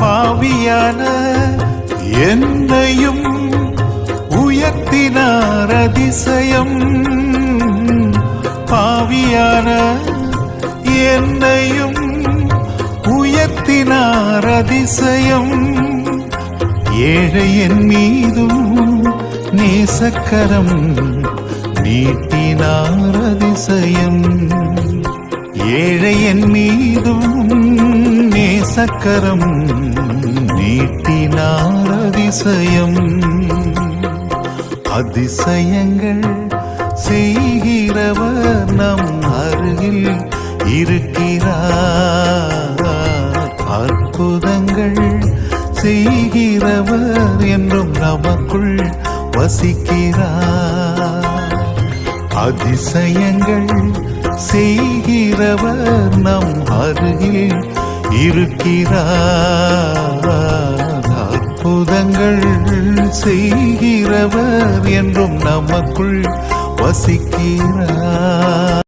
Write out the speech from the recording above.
பாவியான என்னையும் உயர்த்தினார் அதிசயம். பாவியான என்னையும் உயர்த்தினார் அதிசயம். ஏழையன் மீதும் நேசக்கரம் நீட்டினார் அதிசயம். ஏழையன் மீதும் சக்கரம் நீட்டினார் அதிசயம். அதிசயங்கள் செய்கிறவர் நம் அருகில் இருக்கிறார். அற்புதங்கள் செய்கிறவர் என்றும் நமக்குள் வசிக்கிறார். அதிசயங்கள் செய்கிறவர் நம் அருகில் இருக்கிறார் அற்புதங்கள் செய்கிறவர் என்றும் நமக்குள் வசிக்கிறார்.